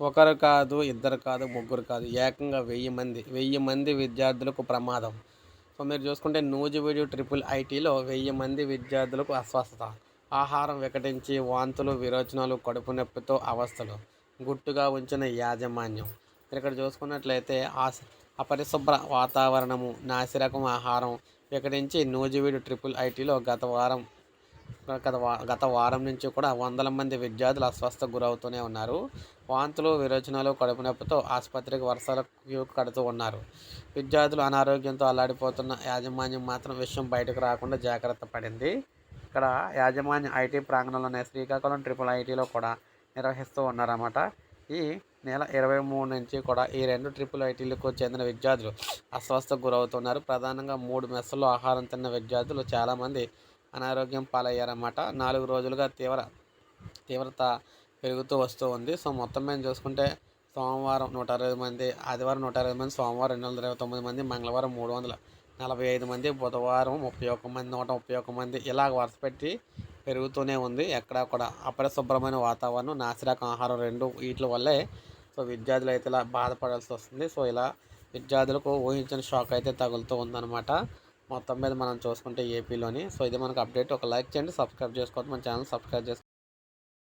ఒకరు కాదు ఇద్దరు కాదు ముగ్గురు కాదు ఏకంగా వెయ్యి మంది. వెయ్యి మంది విద్యార్థులకు ప్రమాదం. సో మీరు చూసుకుంటే నూజివీడు ట్రిపుల్ ఐటీలో వెయ్యి మంది విద్యార్థులకు అస్వస్థత. ఆహారం వికటించి వాంతులు విరోచనాలు కడుపు నొప్పితో అవస్థలు. గుట్టుగా ఉంచిన యాజమాన్యం. మీరు ఇక్కడ చూసుకున్నట్లయితే ఆ అపరిశుభ్ర వాతావరణము నాసిరకం ఆహారం వికటించి నూజివీడు ట్రిపుల్ ఐటీలో గత వారం గత గత వారం నుంచి కూడా వందల మంది విద్యార్థులు అస్వస్థ గురవుతూనే ఉన్నారు. వాంతులు విరోచనాలు కడుపు నొప్పితో ఆసుపత్రికి వరుసల క్యూ కడుతూ ఉన్నారు. విద్యార్థులు అనారోగ్యంతో అల్లాడిపోతున్న యాజమాన్యం మాత్రం విషయం బయటకు రాకుండా జాగ్రత్త పడింది. ఇక్కడ యాజమాన్యం ఐటీ ప్రాంగణంలోనే శ్రీకాకుళం ట్రిపుల్ ఐటీలో కూడా నిర్వహిస్తూ ఉన్నారన్నమాట. ఈ నెల ఇరవై మూడు నుంచి కూడా ఈ రెండు ట్రిపుల్ ఐటీలకు చెందిన విద్యార్థులు అస్వస్థకు గురవుతున్నారు. ప్రధానంగా మూడు మెస్సుల్లో ఆహారం తిన్న విద్యార్థులు చాలామంది అనారోగ్యం పాలయ్యారన్నమాట. నాలుగు రోజులుగా తీవ్ర తీవ్రత పెరుగుతూ వస్తూ ఉంది. సో మొత్తం మేము చూసుకుంటే సోమవారం నూట అరవై మంది ఆదివారం నూట అరవై మంది సోమవారం రెండు వందల ఇరవై తొమ్మిది మంది మంగళవారం మూడు వందల నలభై ఐదు మంది బుధవారం ముప్పై ఒక్క మంది నూట ముప్పై ఒక్క మంది ఇలా వరుస పెట్టి పెరుగుతూనే ఉంది. ఎక్కడా కూడా అపరిశుభ్రమైన వాతావరణం నాసిరకం ఆహారం రెండు వీటి వల్లే సో విద్యార్థులు అయితే ఇలా బాధపడాల్సి వస్తుంది. సో ఇలా విద్యార్థులకు ఊహించిన షాక్ అయితే తగులుతూ ఉందన్నమాట. మొత్తం మీద మనం చూసుకుంటే ఏపీలోని సో ఇది మనకు అప్డేట్ ఒక లైక్ చేయండి సబ్స్క్రైబ్ చేసుకోవద్దు. మన ఛానల్ సబ్స్క్రైబ్ చేసుకోండి